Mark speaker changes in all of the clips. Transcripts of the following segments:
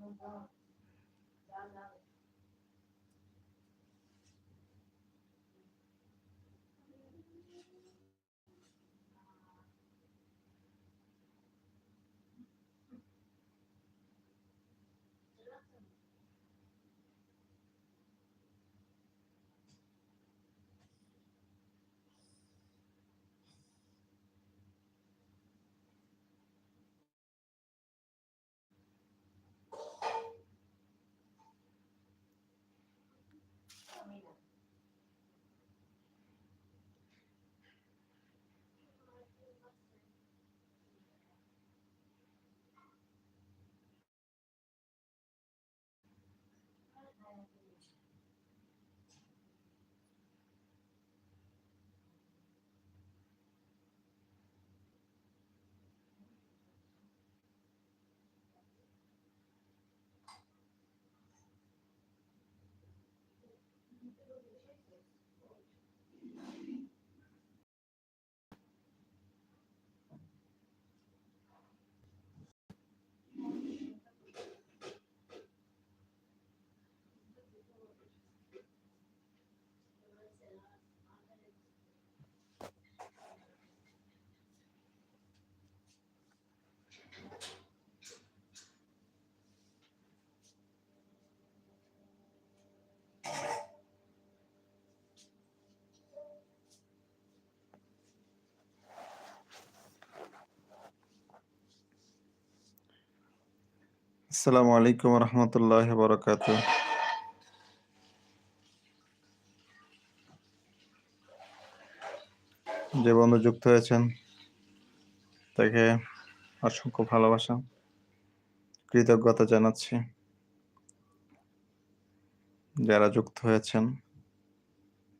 Speaker 1: No doubt. আসসালামু আলাইকুম রহমতুল্লাহ বরকাত। যে বন্ধু যুক্ত হয়েছেন, তাকে অসংখ্য ভালোবাসা, কৃতজ্ঞতা জানাচ্ছি। যারা যুক্ত হয়েছেন,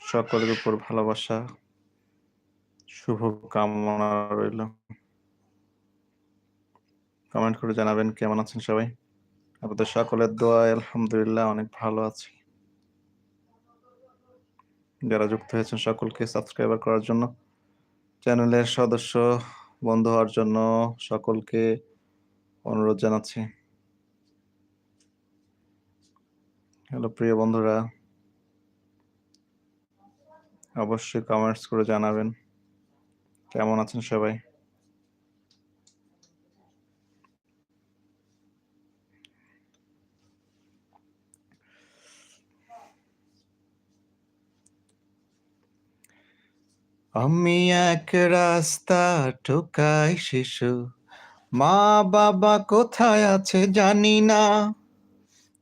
Speaker 1: সকলের উপর ভালোবাসা শুভ কামনা রইল। কমেন্ট করে জানাবেন কেমন আছেন সবাই? আপনাদের সকলের দোয়া, আলহামদুলিল্লাহ, অনেক ভালো আছি। যারা যুক্ত হয়েছেন সকলকে সাবস্ক্রাইবার করার জন্য, চ্যানেলের সদস্য বন্ধু হওয়ার জন্য সকলকে অনুরোধ জানাচ্ছি। হ্যালো, প্রিয় বন্ধুরা, অবশ্যই কমেন্টস করে জানাবেন। কেমন আছেন সবাই? আমি এক রাস্তা ঠোকাই শিশু। মা বাবা কোথায় আছে জানি না।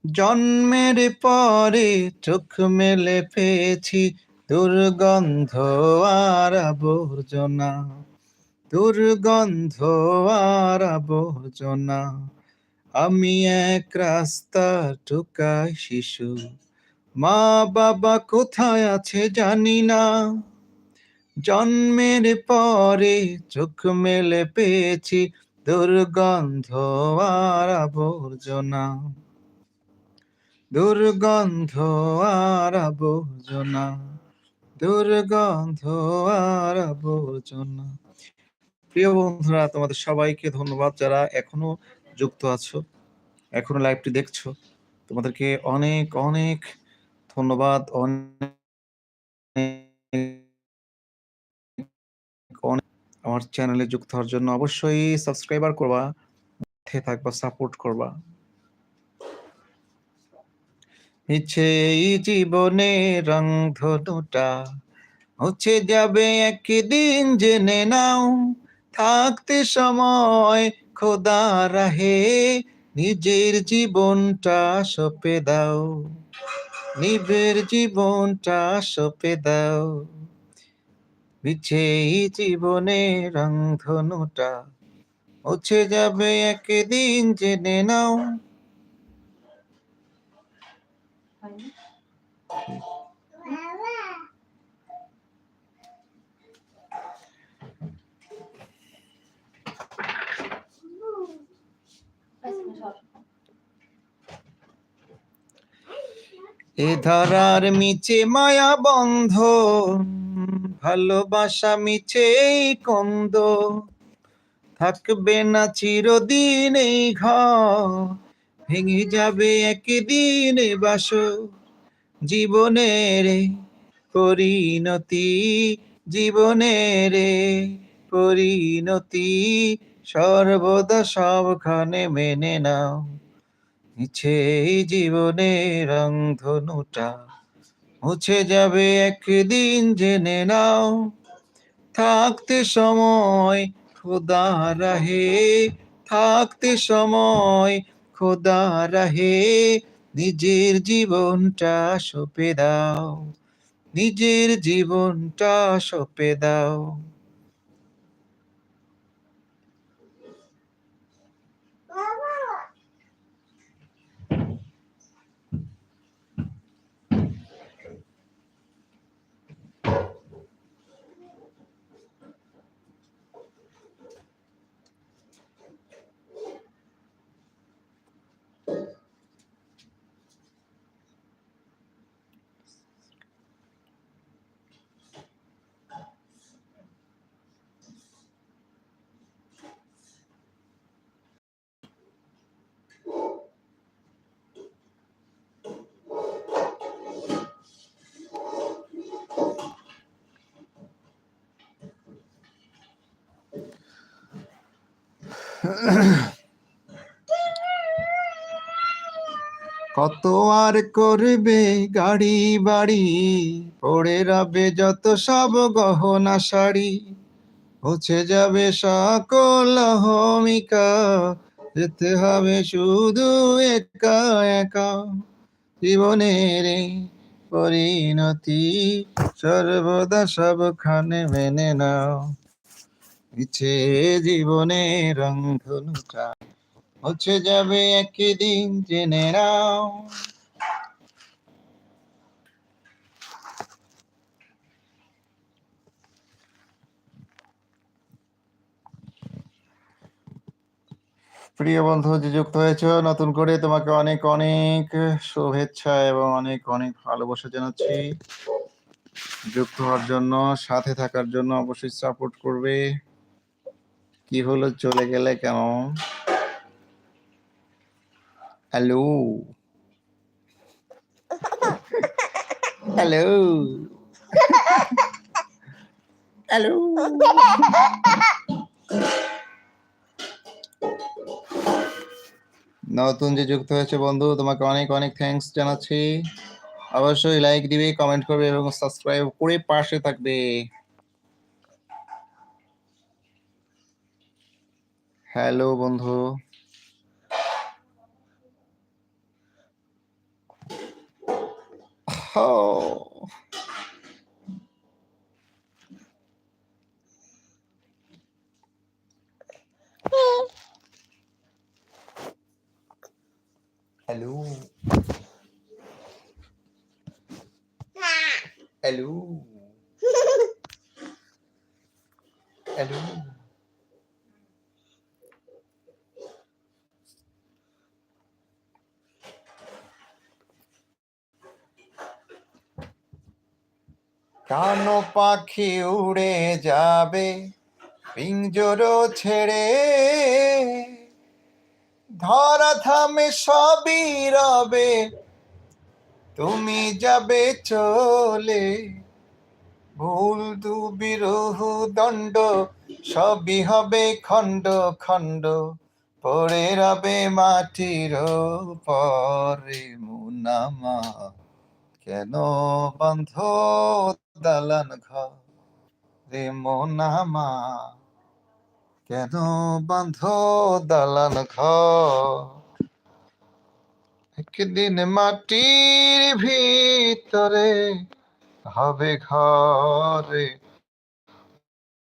Speaker 1: জন্মের পরে চোখ মেলে পেয়েছি দুর্গন্ধ আর আবর্জনা। দুর্গন্ধ আর আবর্জনা। আমি এক রাস্তা ঠোকাই শিশু। মা বাবা কোথায় আছে জানি না। জন্মের পরে চোখ মেলে পেয়েছি দুর্গন্ধ আর আবর্জনা। দুর্গন্ধ আর আবর্জনা। দুর্গন্ধ আর আবর্জনা। প্রিয় বন্ধুরা, তোমাদের সবাইকে ধন্যবাদ যারা এখনও যুক্ত আছো, এখনও লাইভটি দেখছ। তোমাদেরকে অনেক অনেক ধন্যবাদ, অনেক আমার চ্যানেলে যুক্ত হওয়ার জন্য অবশ্যই সাবস্ক্রাইবার করবা থাকবা সাপোর্ট করবা। ইচ্ছে এই জীবনে রংধনুটা হচ্ছে যাবে একদিন জেনে নাও। থাকতে সময় খোদা রাহে, নিজের জীবনটা সপে দাও। নিজের জীবনটা সপে দাও। বিছে এই জীবনে রংধনুটা। মুছে যাবে একদিন জেনে নাও। এ ধরার মিছে মায়া বন্ধ। ভালোবাসা মিছে এই কন্দ। থাকবে না চিরদিন এই ঘর, ভেঙে যাবে একদিন বাস জীবনের পরিণতি জীবনের পরিণতি, সর্বদা সবখানে মেনে নাও। মিছে জীবনের রংধনুটা। মুছে যাবে একদিন জেনে নাও। থাকতে সময় খোদা রাহে, থাকতে সময় খোদা রাহে, নিজের জীবনটা সপে দাও, নিজের জীবনটা সপে দাও। কত আর করবে গাড়ি, বাড়ি? পড়ে রবে যত সব গহনা শাড়ি। মুছে যাবে সকল হমিকা যেতে হবে শুধু একা একা। জীবনের পরিণতি সর্বদা সবখানে মেনে নাও। ইচ্ছে জীবনের রংধনুটা মুছে যাবে একদিন জেনে নাও। প্রিয় বন্ধু, যে যুক্ত হয়েছে, নতুন করে তোমাকে অনেক অনেক শুভেচ্ছা এবং অনেক অনেক ভালোবাসা জানাচ্ছি। যুক্ত হওয়ার জন্য, সাথে থাকার জন্য অবশ্যই সাপোর্ট করবে। কি হলো চলে গেলে কেন হ্যালো হ্যালো হ্যালো নতুন যে যুক্ত হয়েছে বন্ধু, তোমাকে অনেক অনেক থ্যাঙ্কস জানাচ্ছি। অবশ্যই লাইক দিবে কমেন্ট করবে এবং সাবস্ক্রাইব করে পাশে থাকবে। হ্যালো বন্ধু Oh. Hello. Hello. কানো পাখি উড়ে যাবে, পিঞ্জর ছেড়ে। ধরা থামে সবই রবে, তুমি যাবে চলে। ভুল দু বিরহ দণ্ড, সবই হবে খণ্ড খণ্ড, পড়ে রবে মাটির পরে মুনামা। কেন বন্ধ দালান ঘর? রে মোনামা কেন বন্ধ দালান ঘর? একদিন মাটির ভিতরে হবে ঘরে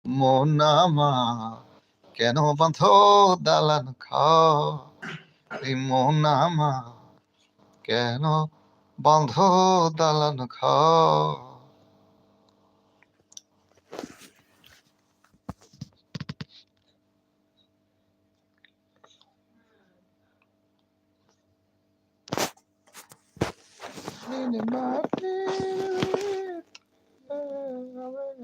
Speaker 1: মোনামা কেন বন্ধ দালান ঘর? রে মোনামা কেন বন্ধ দালান ঘর